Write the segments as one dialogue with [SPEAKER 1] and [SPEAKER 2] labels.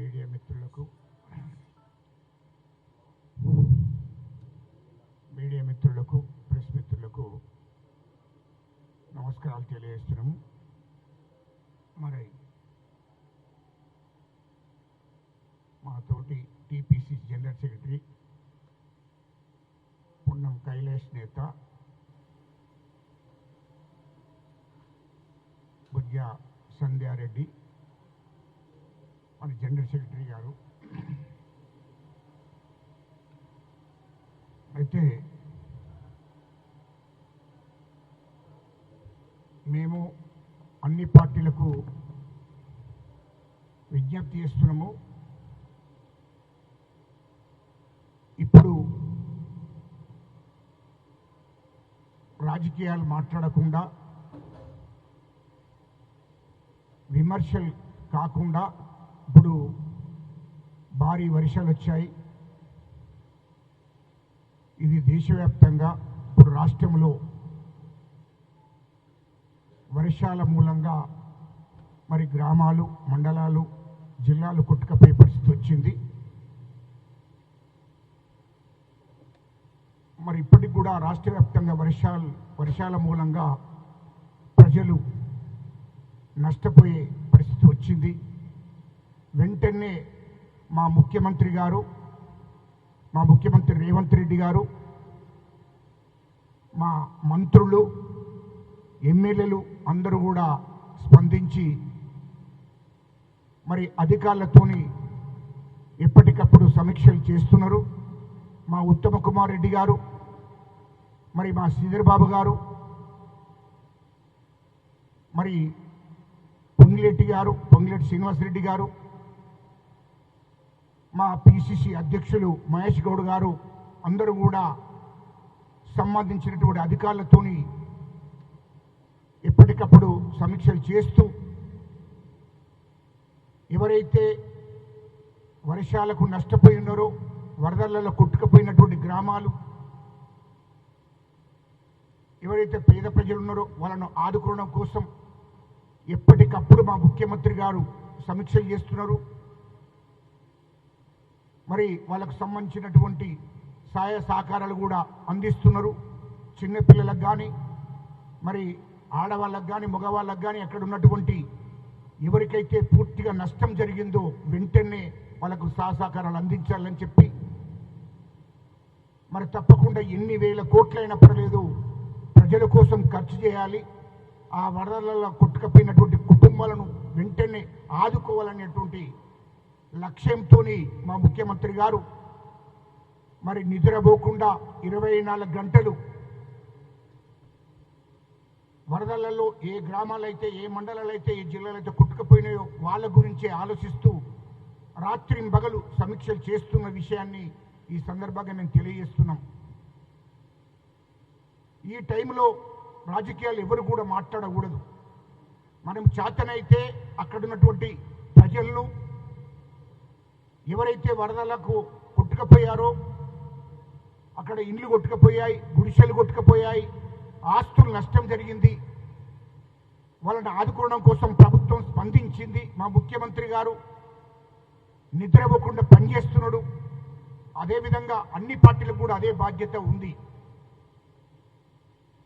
[SPEAKER 1] Media మిత్రులకు media మిత్రులకు press మిత్రులకు నమస్కారాలు తెలియజేస్తున్నాము. మరి మా తోటి TPC general secretary Punnam Kailash Netha Bujja Sandhya Reddy మన జనరల్ సెక్రటరీ గారు. అయితే మేము అన్ని పార్టీలకు విజ్ఞప్తి చేస్తున్నాము. ఇప్పుడు రాజకీయాలు మాట్లాడకుండా విమర్శలు కాకుండా ఇప్పుడు భారీ వర్షాలు వచ్చాయి. ఇది దేశవ్యాప్తంగా ఇప్పుడు రాష్ట్రంలో వర్షాల మూలంగా మరి గ్రామాలు మండలాలు జిల్లాలు కొట్టుకపోయే పరిస్థితి వచ్చింది. మరి ఇప్పటికి కూడా రాష్ట్ర వ్యాప్తంగా వర్షాలు వర్షాల మూలంగా ప్రజలు నష్టపోయే పరిస్థితి వచ్చింది. వెంటనే మా ముఖ్యమంత్రి గారు మా ముఖ్యమంత్రి రేవంత్ రెడ్డి గారు మా మంత్రులు ఎమ్మెల్యేలు అందరూ కూడా స్పందించి మరి అధికారులతోని ఎప్పటికప్పుడు సమీక్షలు చేస్తున్నారు. మా ఉత్తమ కుమార్ రెడ్డి గారు మరి మా శ్రీధర్బాబు గారు మరి పొంగిరెడ్డి గారు పొంగిరెడ్డి శ్రీనివాసరెడ్డి గారు మా పిసిసి అధ్యక్షులు మహేష్ గౌడ్ గారు అందరూ కూడా సంబంధించినటువంటి అధికారులతోని ఎప్పటికప్పుడు సమీక్షలు చేస్తూ ఎవరైతే వర్షాలకు నష్టపోయి ఉన్నారో వరదలలో కొట్టుకుపోయినటువంటి గ్రామాలు ఎవరైతే పేద ప్రజలు ఉన్నారో వాళ్ళను ఆదుకోవడం కోసం ఎప్పటికప్పుడు మా ముఖ్యమంత్రి గారు సమీక్షలు చేస్తున్నారు. మరి వాళ్ళకు సంబంధించినటువంటి సహాయ సహకారాలు కూడా అందిస్తున్నారు. చిన్నపిల్లలకు కానీ మరి ఆడవాళ్ళకు కానీ మగవాళ్ళకు కానీ అక్కడ ఉన్నటువంటి ఎవరికైతే పూర్తిగా నష్టం జరిగిందో వెంటనే వాళ్ళకు సహాయ సహకారాలు అందించాలని చెప్పి మరి తప్పకుండా ఎన్ని వేల కోట్లైనా పర్లేదు ప్రజల కోసం ఖర్చు చేయాలి. ఆ వరదలలో కొట్టుకపోయినటువంటి కుటుంబాలను వెంటనే ఆదుకోవాలనేటువంటి లక్ష్యంతో మా ముఖ్యమంత్రి గారు మరి నిద్రపోకుండా ఇరవై నాలుగు గంటలు వరదలలో ఏ గ్రామాలైతే ఏ మండలాలైతే ఏ జిల్లాలైతే కుట్టుకుపోయినాయో వాళ్ళ గురించే ఆలోచిస్తూ రాత్రి పగలు సమీక్షలు చేస్తున్న విషయాన్ని ఈ సందర్భంగా మేము తెలియజేస్తున్నాం. ఈ టైంలో రాజకీయాలు ఎవరు కూడా మాట్లాడకూడదు. మనం చేతనైతే అక్కడ ఉన్నటువంటి ప్రజలను ఎవరైతే వరదలకు కొట్టుకుపోయారో అక్కడ ఇండ్లు కొట్టుకుపోయాయి గుడిసెలు కొట్టుకుపోయాయి ఆస్తులు నష్టం జరిగింది. వాళ్ళని ఆదుకోవడం కోసం ప్రభుత్వం స్పందించింది. మా ముఖ్యమంత్రి గారు నిద్రపోకుండా పనిచేస్తున్నాడు అదేవిధంగా అన్ని పార్టీలకు కూడా అదే బాధ్యత ఉంది.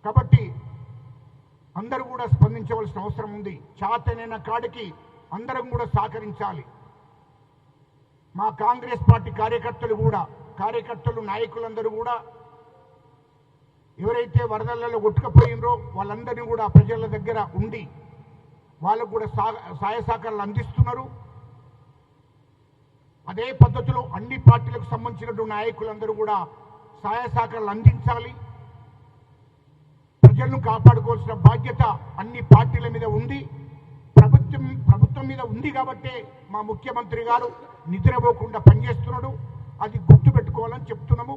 [SPEAKER 1] కాబట్టి అందరూ కూడా స్పందించవలసిన అవసరం ఉంది. చాతనైన కాడికి అందరం కూడా సహకరించాలి. మా కాంగ్రెస్ పార్టీ కార్యకర్తలు కూడా కార్యకర్తలు నాయకులందరూ కూడా ఎవరైతే వరదలలో కొట్టుకుపోయినరో వాళ్ళందరినీ కూడా ప్రజల దగ్గర ఉండి వాళ్ళకు కూడా సా- సహాయ సహకారాలు అందిస్తున్నారు. అదే పద్ధతిలో అన్ని పార్టీలకు సంబంధించినటువంటి నాయకులందరూ కూడా సహాయ సహకారాలు అందించాలి. ప్రజలను కాపాడుకోవాల్సిన బాధ్యత అన్ని పార్టీల మీద ఉంది. ప్రభుత్వం ప్రభుత్వం మీద ఉంది కాబట్టే మా ముఖ్యమంత్రి గారు నిద్రపోకుండా పనిచేస్తున్నాడు. అది గుర్తుపెట్టుకోవాలని చెప్తున్నాము.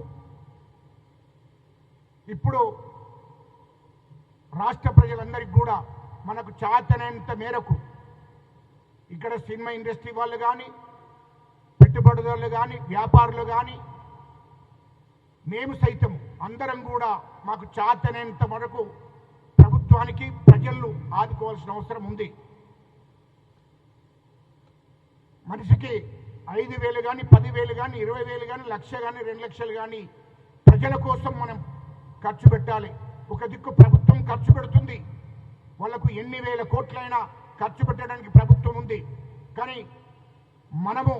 [SPEAKER 1] ఇప్పుడు రాష్ట్ర ప్రజలందరికీ కూడా మనకు చాతనంత మేరకు ఇక్కడ సినిమా ఇండస్ట్రీ వాళ్ళు కానీ పెట్టుబడిదారులు కానీ వ్యాపారులు కానీ మేము సైతం అందరం కూడా మాకు చాతనేంత వరకు ప్రభుత్వానికి ప్రజలను ఆదుకోవాల్సిన అవసరం ఉంది. మనిషికి ఐదు వేలు కానీ పదివేలు కానీ ఇరవై వేలు కానీ లక్ష కానీ రెండు లక్షలు కానీ ప్రజల కోసం మనం ఖర్చు పెట్టాలి. ఒక దిక్కు ప్రభుత్వం ఖర్చు పెడుతుంది. వాళ్ళకు ఎన్ని వేల కోట్లైనా ఖర్చు పెట్టడానికి ప్రభుత్వం ఉంది. కానీ మనము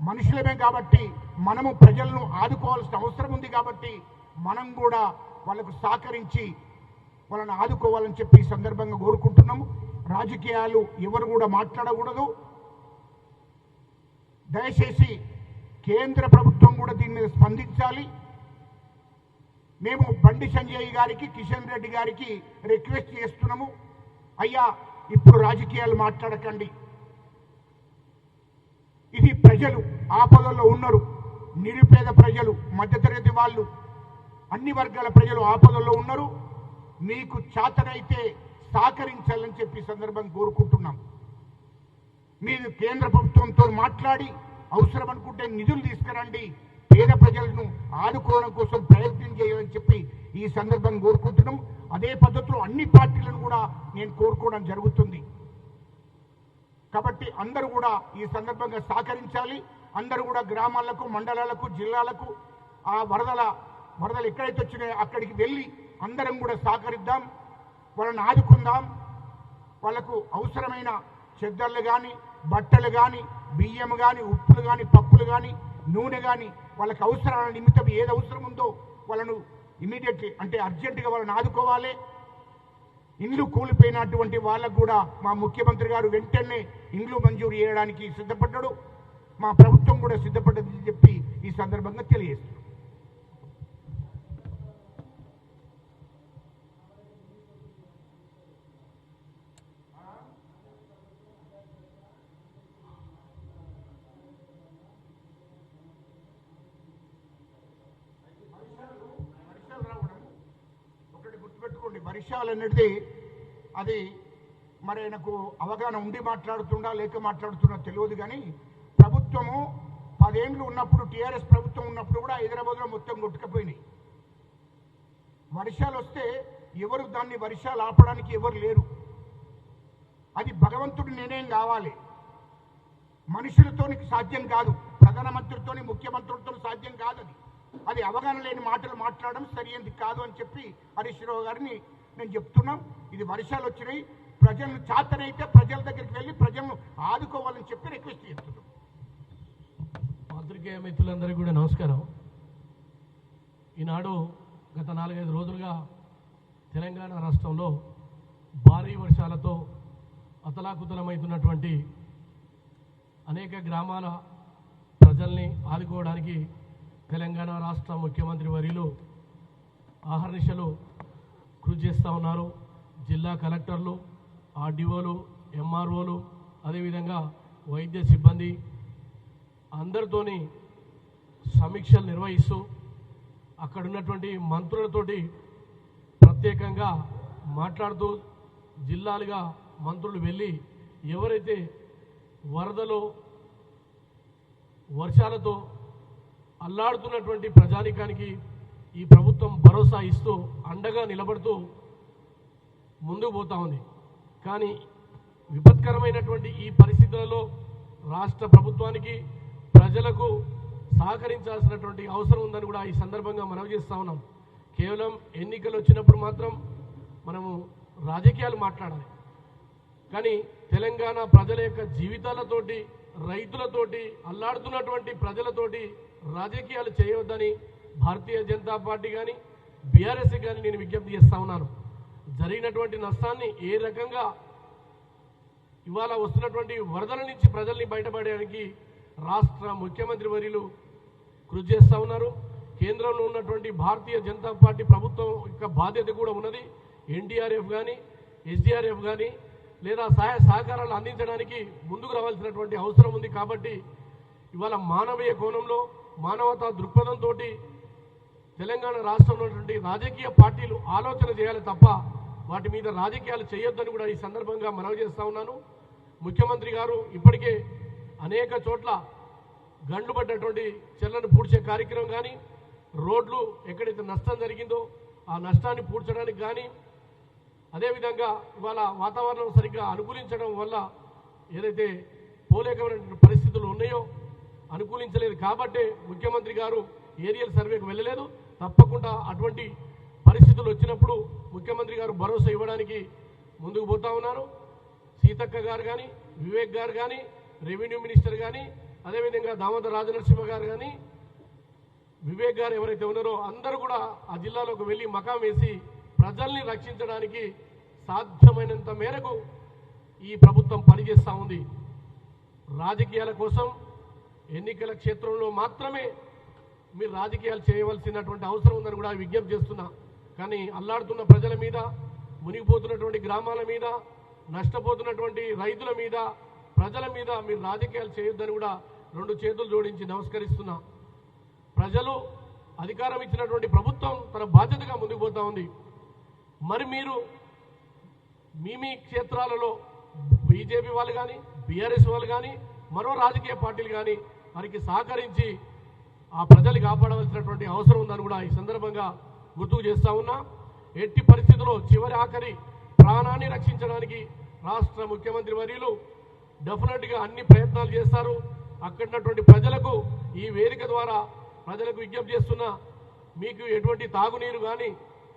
[SPEAKER 1] మనుషులమే కాబట్టి మనము ప్రజలను ఆదుకోవాల్సిన అవసరం ఉంది కాబట్టి మనం కూడా వాళ్ళకు సహకరించి వాళ్ళని ఆదుకోవాలని చెప్పి ఈ సందర్భంగా కోరుకుంటున్నాము. రాజకీయాలు ఎవరు కూడా మాట్లాడకూడదు. దయచేసి కేంద్ర ప్రభుత్వం కూడా దీని మీద స్పందించాలి. మేము బండి సంజయ్ గారికి కిషన్ రెడ్డి గారికి రిక్వెస్ట్ చేస్తున్నాము. అయ్యా ఇప్పుడు రాజకీయాలు మాట్లాడకండి. ఇది ప్రజలు ఆపదల్లో ఉన్నారు. నిరుపేద ప్రజలు మధ్యతరగతి వాళ్ళు అన్ని వర్గాల ప్రజలు ఆపదల్లో ఉన్నారు. మీకు చాతనైతే సహకరించాలని చెప్పి సందర్భం కోరుకుంటున్నాం. మీరు కేంద్ర ప్రభుత్వంతో మాట్లాడి అవసరం అనుకుంటే నిధులు తీసుకురండి. పేద ప్రజలను ఆదుకోవడం కోసం ప్రయత్నం చేయాలని చెప్పి ఈ సందర్భంగా కోరుకుంటున్నాం. అదే పద్ధతిలో అన్ని పార్టీలను కూడా నేను కోరుకోవడం జరుగుతుంది. కాబట్టి అందరూ కూడా ఈ సందర్భంగా సహకరించాలి. అందరూ కూడా గ్రామాలకు మండలాలకు జిల్లాలకు ఆ వరదల వరదలు ఎక్కడైతే వచ్చినాయో అక్కడికి వెళ్ళి అందరం కూడా సహకరిద్దాం. వాళ్ళని ఆదుకుందాం. వాళ్ళకు అవసరమైన చెద్దర్లు కానీ బట్టలు కానీ బియ్యం కానీ ఉప్పులు కానీ పప్పులు కానీ నూనె కానీ వాళ్ళకి అవసరాల నిమిత్తం ఏది అవసరం ఉందో వాళ్ళను ఇమీడియట్లీ అంటే అర్జెంటుగా వాళ్ళని ఆదుకోవాలి. ఇండ్లు కూలిపోయినటువంటి వాళ్ళకు కూడా మా ముఖ్యమంత్రి గారు వెంటనే ఇండ్లు మంజూరు చేయడానికి సిద్ధపడ్డాడు. మా ప్రభుత్వం కూడా సిద్ధపడ్డదని చెప్పి ఈ సందర్భంగా తెలియజేస్తున్నాం. గుర్తుపెట్టుకోండి వర్షాలు అనేది అది మరి ఆయనకు అవగాహన ఉండి మాట్లాడుతుండా లేక మాట్లాడుతున్నా తెలియదు కానీ ప్రభుత్వము పదేండ్లు ఉన్నప్పుడు టీఆర్ఎస్ ప్రభుత్వం ఉన్నప్పుడు కూడా హైదరాబాద్లో మొత్తం కొట్టుకపోయినాయి. వర్షాలు వస్తే ఎవరు దాన్ని వర్షాలు ఆపడానికి ఎవరు లేరు. అది భగవంతుడు నిర్ణయం కావాలి. మనుషులతో సాధ్యం కాదు ప్రధానమంత్రితో ముఖ్యమంత్రులతో సాధ్యం కాదు అది. అది అవగాహన లేని మాటలు మాట్లాడడం సరైనది కాదు అని చెప్పి హరీష్ రావు గారిని నేను చెప్తున్నాం. ఇది వర్షాలు వచ్చినాయి. ప్రజలను చాతనైతే ప్రజల దగ్గరికి వెళ్ళి ప్రజలను ఆదుకోవాలని చెప్పి రిక్వెస్ట్ చేస్తున్నాం.
[SPEAKER 2] పాత్రికేయ మిత్రులందరికీ కూడా నమస్కారం. ఈనాడు గత నాలుగైదు రోజులుగా తెలంగాణ రాష్ట్రంలో భారీ వర్షాలతో అతలాకుతలమవుతున్నటువంటి అనేక గ్రామాల ప్రజల్ని ఆదుకోవడానికి తెలంగాణ రాష్ట్ర ముఖ్యమంత్రి వర్యులు ఆహర్నిశలు కృషి చేస్తూ ఉన్నారు. జిల్లా కలెక్టర్లు ఆర్డీఓలు ఎంఆర్ఓలు అదేవిధంగా వైద్య సిబ్బంది అందరితోని సమీక్షలు నిర్వహిస్తూ అక్కడ ఉన్నటువంటి మంత్రులతోటి ప్రత్యేకంగా మాట్లాడుతూ జిల్లాలుగా మంత్రులు వెళ్ళి ఎవరైతే వరదలో వర్షాలతో అల్లాడుతున్నటువంటి ప్రజానికానికి ఈ ప్రభుత్వం భరోసా ఇస్తూ అండగా నిలబడుతూ ముందుకు పోతా ఉంది. కానీ విపత్కరమైనటువంటి ఈ పరిస్థితులలో రాష్ట్ర ప్రభుత్వానికి ప్రజలకు సహకరించాల్సినటువంటి అవసరం ఉందని కూడా ఈ సందర్భంగా మనవి చేస్తూ ఉన్నాం. కేవలం ఎన్నికలు వచ్చినప్పుడు మాత్రం మనము రాజకీయాలు మాట్లాడాలి. కానీ తెలంగాణ ప్రజల యొక్క జీవితాలతోటి రైతులతోటి అల్లాడుతున్నటువంటి ప్రజలతోటి రాజకీయాలు చేయవద్దని భారతీయ జనతా పార్టీ కానీ బీఆర్ఎస్ కానీ నేను విజ్ఞప్తి చేస్తా ఉన్నాను. జరిగినటువంటి నష్టాన్ని ఏ రకంగా ఇవాళ వస్తున్నటువంటి వరదల నుంచి ప్రజల్ని బయటపడడానికి రాష్ట్ర ముఖ్యమంత్రి వర్యులు కృషి చేస్తూ ఉన్నారు. కేంద్రంలో ఉన్నటువంటి భారతీయ జనతా పార్టీ ప్రభుత్వం యొక్క బాధ్యత కూడా ఉన్నది. ఎన్డీఆర్ఎఫ్ కానీ ఎస్డీఆర్ఎఫ్ కానీ లేదా సహాయ సహకారాలు అందించడానికి ముందుకు రావాల్సినటువంటి అవసరం ఉంది కాబట్టి ఇవాళ మానవీయ కోణంలో మానవతా దృక్పథంతో తెలంగాణ రాష్ట్రంలో ఉన్నటువంటి రాజకీయ పార్టీలు ఆలోచన చేయాలి తప్ప వాటి మీద రాజకీయాలు చేయొద్దని కూడా ఈ సందర్భంగా మనవి చేస్తా ఉన్నాను. ముఖ్యమంత్రి గారు ఇప్పటికే అనేక చోట్ల గండ్లు పడ్డటువంటి చెల్లను పూడ్చే కార్యక్రమం కానీ రోడ్లు ఎక్కడైతే నష్టం జరిగిందో ఆ నష్టాన్ని పూడ్చడానికి కానీ అదేవిధంగా ఇవాళ వాతావరణం సరిగ్గా అనుకూలించడం వల్ల ఏదైతే పోలేకమైనటువంటి పరిస్థితులు ఉన్నాయో అనుకూలించలేదు కాబట్టే ముఖ్యమంత్రి గారు ఏరియల్ సర్వేకు వెళ్ళలేదు. తప్పకుండా అటువంటి పరిస్థితులు వచ్చినప్పుడు ముఖ్యమంత్రి గారు భరోసా ఇవ్వడానికి ముందుకు పోతా ఉన్నారు. సీతక్క గారు కానీ వివేక్ గారు కానీ రెవెన్యూ మినిస్టర్ కానీ అదేవిధంగా దామోదర రాజనరసింహ గారు కానీ వివేక్ గారు ఎవరైతే ఉన్నారో అందరూ కూడా ఆ జిల్లాలోకి వెళ్ళి మకాం వేసి ప్రజల్ని రక్షించడానికి సాధ్యమైనంత మేరకు ఈ ప్రభుత్వం పనిచేస్తూ ఉంది. రాజకీయాల కోసం ఎన్నికల క్షేత్రంలో మాత్రమే మీరు రాజకీయాలు చేయవలసినటువంటి అవసరం ఉందని కూడా విజ్ఞప్తి చేస్తున్నా. కానీ అల్లాడుతున్న ప్రజల మీద మునిగిపోతున్నటువంటి గ్రామాల మీద నష్టపోతున్నటువంటి రైతుల మీద ప్రజల మీద మీరు రాజకీయాలు చేయొద్దని కూడా రెండు చేతులు జోడించి నమస్కరిస్తున్నా. ప్రజలు అధికారం ఇచ్చినటువంటి ప్రభుత్వం తన బాధ్యతగా ముందుకు పోతా ఉంది. మరి మీరు మీ మీ క్షేత్రాలలో బీజేపీ వాళ్ళు కానీ బీఆర్ఎస్ వాళ్ళు కానీ మరో రాజకీయ పార్టీలు కానీ వారికి సహకరించి ఆ ప్రజలు కాపాడవలసినటువంటి అవసరం ఉందని కూడా ఈ సందర్భంగా గుర్తుకు చేస్తా ఉన్నా. ఎట్టి పరిస్థితుల్లో చివరి ఆఖరి ప్రాణాన్ని రక్షించడానికి రాష్ట్ర ముఖ్యమంత్రి వర్యులు డెఫినెట్గా అన్ని ప్రయత్నాలు చేస్తారు. అక్కడున్నటువంటి ప్రజలకు ఈ వేదిక ద్వారా ప్రజలకు విజ్ఞప్తి చేస్తున్న మీకు ఎటువంటి తాగునీరు కానీ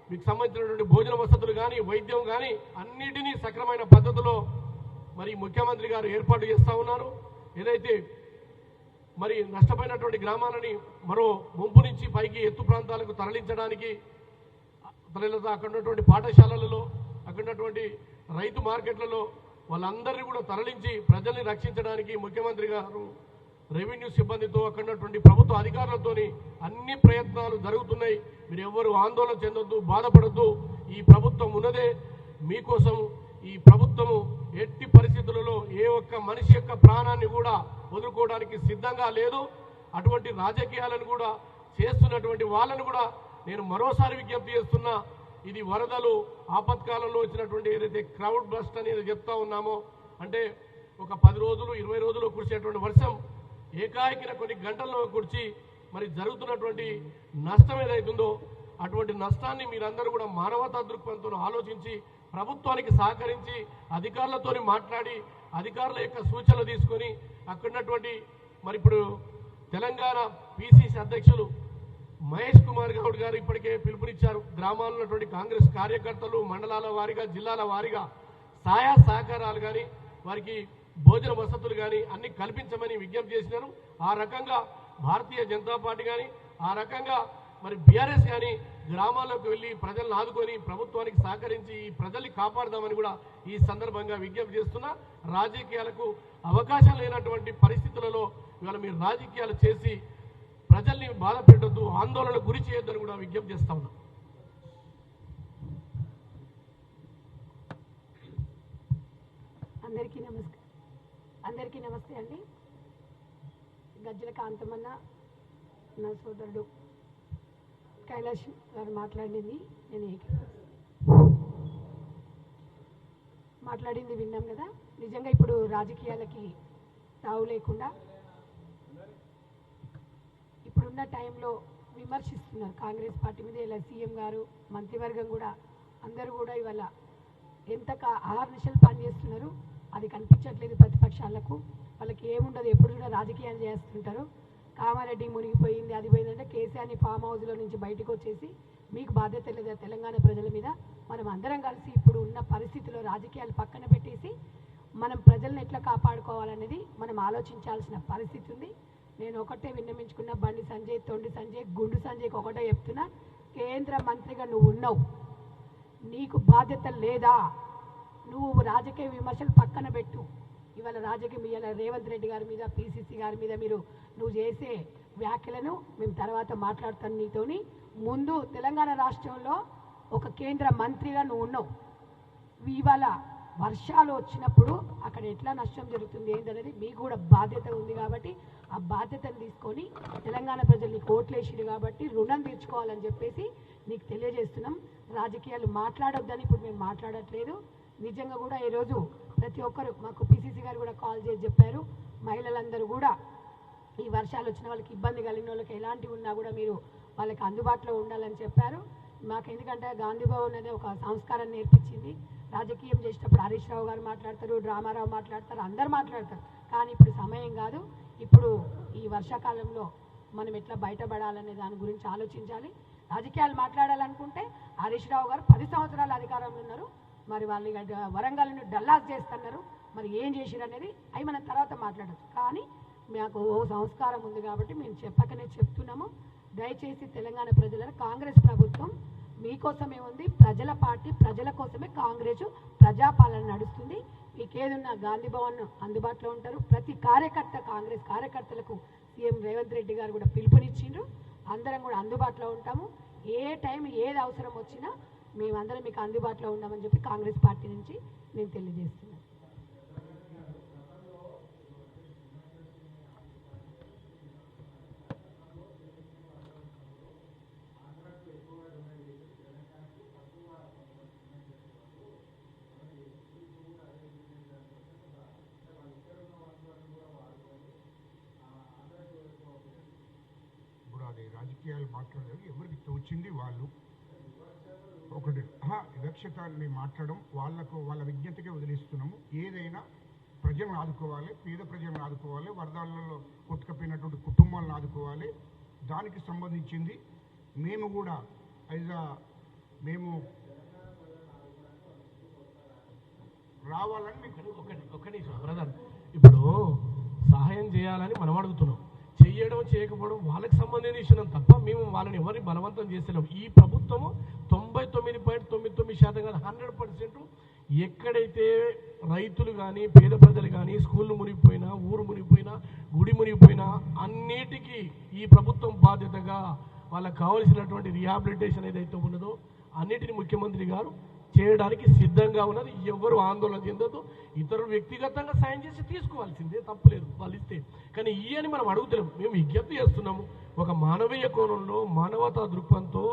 [SPEAKER 2] మీకు సంబంధించినటువంటి భోజన వసతులు కానీ వైద్యం కానీ అన్నిటినీ సక్రమైన పద్ధతిలో మరి ముఖ్యమంత్రి గారు ఏర్పాటు చేస్తూ ఉన్నారు. ఏదైతే మరి నష్టపోయినటువంటి గ్రామాలని మరో ముంపు నుంచి పైకి ఎత్తు ప్రాంతాలకు తరలించడానికి తర్వాత అక్కడ ఉన్నటువంటి పాఠశాలలలో అక్కడ ఉన్నటువంటి రైతు మార్కెట్లలో వాళ్ళందరినీ కూడా తరలించి ప్రజల్ని రక్షించడానికి ముఖ్యమంత్రి గారు రెవెన్యూ సిబ్బందితో అక్కడ ఉన్నటువంటి ప్రభుత్వ అధికారులతోని అన్ని ప్రయత్నాలు జరుగుతున్నాయి. మీరు ఎవరు ఆందోళన చెందొద్దు బాధపడద్దు. ఈ ప్రభుత్వం ఉన్నదే. మీకోసం ఈ ప్రభుత్వము ఎట్టి పరిస్థితులలో ఏ ఒక్క మనిషి యొక్క ప్రాణాన్ని కూడా వదులుకోవడానికి సిద్ధంగా లేదు. అటువంటి రాజకీయాలను కూడా చేస్తున్నటువంటి వాళ్ళను కూడా నేను మరోసారి విజ్ఞప్తి చేస్తున్నా. ఇది వరదలు ఆపత్కాలంలో వచ్చినటువంటి ఏదైతే క్రౌడ్ బస్ట్ అనేది చెప్తా ఉన్నామో అంటే ఒక పది రోజులు ఇరవై రోజులు కురిసేటువంటి వర్షం ఏకాయకిన కొన్ని గంటల్లో కురిచి మరి జరుగుతున్నటువంటి నష్టం ఏదైతుందో అటువంటి నష్టాన్ని మీరందరూ కూడా మానవతా దృక్పథంతో ఆలోచించి ప్రభుత్వానికి సహకరించి అధికారులతో మాట్లాడి అధికారుల యొక్క సూచనలు తీసుకొని అక్కడున్నటువంటి మరి ఇప్పుడు తెలంగాణ పిసిసి అధ్యక్షులు మహేష్ కుమార్ గౌడ్ గారు ఇప్పటికే పిలుపునిచ్చారు. గ్రామాల్లో ఉన్నటువంటి కాంగ్రెస్ కార్యకర్తలు మండలాల వారీగా జిల్లాల వారీగా సహాయ సహకారాలు కానీ వారికి భోజన వసతులు కానీ అన్ని కల్పించమని విజ్ఞప్తి చేసినారు. ఆ రకంగా భారతీయ జనతా పార్టీ కానీ ఆ రకంగా మరి బీఆర్ఎస్ కానీ గ్రామాల్లోకి వెళ్ళి ప్రజలను ఆదుకొని ప్రభుత్వానికి సహకరించి ఈ ప్రజల్ని కాపాడదామని కూడా ఈ సందర్భంగా విజ్ఞప్తి చేస్తున్నా. రాజకీయాలకు అవకాశం లేనటువంటి పరిస్థితులలో ఇవాళ మీరు రాజకీయాలు చేసి ప్రజల్ని బాధ పెట్టద్దు ఆందోళన గురి చేయొద్దని కూడా విజ్ఞప్తి చేస్తా ఉన్నా.
[SPEAKER 3] అందరికీ నమస్కారం. అందరికీ నమస్తే అండి. గజ్జల కాంతమన్న నా సోదరుడు. కైలాష్ గారు మాట్లాడింది నేను మాట్లాడింది విన్నాం కదా. నిజంగా ఇప్పుడు రాజకీయాలకి తావు లేకుండా ఇప్పుడున్న టైంలో విమర్శిస్తున్నారు. కాంగ్రెస్ పార్టీ మీద ఇలా సీఎం గారు మంత్రివర్గం కూడా అందరూ కూడా ఇవాళ ఎంత ఆహార నిశలు పనిచేస్తున్నారు. అది కనిపించట్లేదు ప్రతిపక్షాలకు. వాళ్ళకి ఏముండదు ఎప్పుడు కూడా రాజకీయాలు చేస్తుంటారు. కామారెడ్డి మునిగిపోయింది అది పోయిందంటే కేసీఆర్ని ఫామ్ హౌస్లో నుంచి బయటకు వచ్చేసి మీకు బాధ్యత లేదా తెలంగాణ ప్రజల మీద. మనం అందరం కలిసి ఇప్పుడు ఉన్న పరిస్థితిలో రాజకీయాలు పక్కన పెట్టేసి మనం ప్రజల్ని ఎట్లా కాపాడుకోవాలనేది మనం ఆలోచించాల్సిన పరిస్థితి ఉంది. నేను ఒకటే విన్నమించుకున్న బండి సంజయ్ తొండి సంజయ్ గుండు సంజయ్కి ఒకటే చెప్తున్నా కేంద్ర మంత్రిగా నువ్వు ఉన్నావు. నీకు బాధ్యత లేదా? నువ్వు రాజకీయ విమర్శలు పక్కన పెట్టు. ఇవాళ రాజకీయం ఇవాళ రేవంత్ రెడ్డి గారి మీద పిసిసి గారి మీద మీరు నువ్వు చేసే వ్యాఖ్యలను మేము తర్వాత మాట్లాడతాను నీతోని. ముందు తెలంగాణ రాష్ట్రంలో ఒక కేంద్ర మంత్రిగా నువ్వు ఉన్నావు. ఇవాళ వర్షాలు వచ్చినప్పుడు అక్కడ ఎట్లా నష్టం జరుగుతుంది ఏంటనేది మీకు కూడా బాధ్యత ఉంది కాబట్టి ఆ బాధ్యతను తీసుకొని తెలంగాణ ప్రజలు నీకు ఓట్లేసిరు కాబట్టి రుణం తీర్చుకోవాలని చెప్పేసి నీకు తెలియజేస్తున్నాం. రాజకీయాలు మాట్లాడొద్దని ఇప్పుడు మేము మాట్లాడట్లేదు. నిజంగా కూడా ఈరోజు ప్రతి ఒక్కరు మాకు పిసిసి గారు కూడా కాల్ చేసి చెప్పారు. మహిళలందరూ కూడా ఈ వర్షాలు వచ్చిన వాళ్ళకి ఇబ్బంది కలిగిన వాళ్ళకి ఎలాంటివి ఉన్నా కూడా మీరు వాళ్ళకి అందుబాటులో ఉండాలని చెప్పారు. మాకు ఎందుకంటే గాంధీ భవన్ అనేది ఒక సంస్కారం నేర్పించింది. రాజకీయం చేసేటప్పుడు హరీష్ రావు గారు మాట్లాడతారు డ్రామారావు మాట్లాడతారు అందరు మాట్లాడతారు. కానీ ఇప్పుడు సమయం కాదు. ఇప్పుడు ఈ వర్షాకాలంలో మనం ఎట్లా బయటపడాలనే దాని గురించి ఆలోచించాలి. రాజకీయాలు మాట్లాడాలనుకుంటే హరీష్ రావు గారు పది సంవత్సరాలు అధికారంలో ఉన్నారు. మరి వాళ్ళు వరంగల్ని డల్లాస్ చేస్తున్నారు. మరి ఏం చేసిరు అనేది అవి మనం తర్వాత మాట్లాడచ్చు. కానీ మాకు ఓ సంస్కారం ఉంది కాబట్టి మేము చెప్పకనే చెప్తున్నాము. దయచేసి తెలంగాణ ప్రజలను కాంగ్రెస్ ప్రభుత్వం మీకోసమే ఉంది. ప్రజల పార్టీ ప్రజల కోసమే కాంగ్రెస్ ప్రజాపాలన నడుస్తుంది. మీకేదున్న గాంధీ భవన్ అందుబాటులో ఉంటారు. ప్రతి కార్యకర్త కాంగ్రెస్ కార్యకర్తలకు సీఎం రేవంత్ రెడ్డి గారు కూడా పిలుపునిచ్చిండ్రు. అందరం కూడా అందుబాటులో ఉంటాము. ఏ టైం ఏది అవసరం వచ్చినా మేమందరం మీకు అందుబాటులో ఉన్నామని చెప్పి కాంగ్రెస్ పార్టీ నుంచి నేను తెలియజేస్తున్నాను.
[SPEAKER 1] రాజకీయాలు మాట్లాడలేదు ఎవరికి తోచింది వాళ్ళు? ఒకటి వివక్షతాన్ని మాట్లాడడం వాళ్ళకు వాళ్ళ విజ్ఞతకే వదిలిస్తున్నాము. ఏదైనా ప్రజలను ఆదుకోవాలి పేద ప్రజలను ఆదుకోవాలి వరదలలో కొట్టుకపోయినటువంటి కుటుంబాలను ఆదుకోవాలి. దానికి సంబంధించింది మేము కూడా యాజ్ ఆ మేము రావాలని
[SPEAKER 2] ఒకటి ఒకటి బ్రదర్. ఇప్పుడు సహాయం చేయాలని మనం అడుగుతున్నాం. చేయడం చేయకపోవడం వాళ్ళకి సంబంధించిన విషయం తప్ప మేము వాళ్ళని ఎవరిని బలవంతం చేస్తున్నాం ఈ ప్రభుత్వము తొంభై తొమ్మిది పాయింట్ తొమ్మిది తొమ్మిది శాతం కాదు హండ్రెడ్ పర్సెంట్ ఎక్కడైతే రైతులు కానీ పేద ప్రజలు కానీ స్కూళ్ళు మునిగిపోయినా ఊరు మునిగిపోయినా గుడి మునిగిపోయినా అన్నిటికీ ఈ ప్రభుత్వం బాధ్యతగా వాళ్ళకి కావలసినటువంటి రిహాబిలిటేషన్ ఏదైతే ఉన్నదో అన్నిటిని ముఖ్యమంత్రి గారు చేయడానికి సిద్ధంగా ఉన్నది. ఎవరు ఆందోళన చెందదు ఇతరులు వ్యక్తిగతంగా సాయం చేసి తీసుకోవాల్సిందే తప్పలేదు వాళ్ళు ఇస్తే కానీ ఈ అని మనం అడుగుతలేము మేము విజ్ఞప్తి చేస్తున్నాము. ఒక మానవీయ కోణంలో మానవతా దృక్పథంతో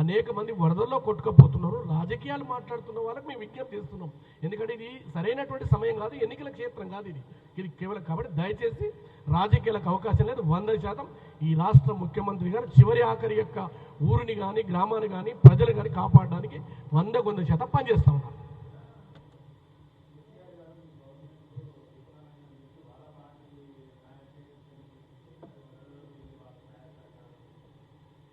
[SPEAKER 2] అనేక మంది వరదల్లో కొట్టుకపోతున్నారు. రాజకీయాలు మాట్లాడుతున్న వాళ్ళకి మేము విజ్ఞప్తి చేస్తున్నాం. ఎందుకంటే ఇది సరైనటువంటి సమయం కాదు ఎన్నికల క్షేత్రం కాదు ఇది. ఇది కేవలం కాబట్టి దయచేసి రాజకీయాలకు అవకాశం లేదు. వంద శాతం ఈ రాష్ట్ర ముఖ్యమంత్రి గారు చివరి ఆఖరి యొక్క ఊరిని కానీ గ్రామాన్ని కానీ ప్రజలు కానీ కాపాడడానికి వంద కొంత శాతం పనిచేస్తా ఉన్నారు.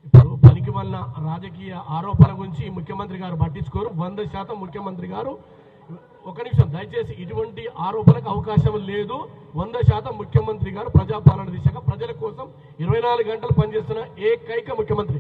[SPEAKER 2] ఇప్పుడు పనికి వలన రాజకీయ ఆరోపణల గురించి ముఖ్యమంత్రి గారు పట్టించుకోరు. వంద శాతం ముఖ్యమంత్రి గారు ఒక నిమిషం దయచేసి ఇటువంటి ఆరోపణలకు అవకాశం లేదు. వంద శాతం ముఖ్యమంత్రి గారు ప్రజాపాలన దిశగా ప్రజల కోసం ఇరవై నాలుగు గంటలు పనిచేస్తున్న ఏకైక ముఖ్యమంత్రి.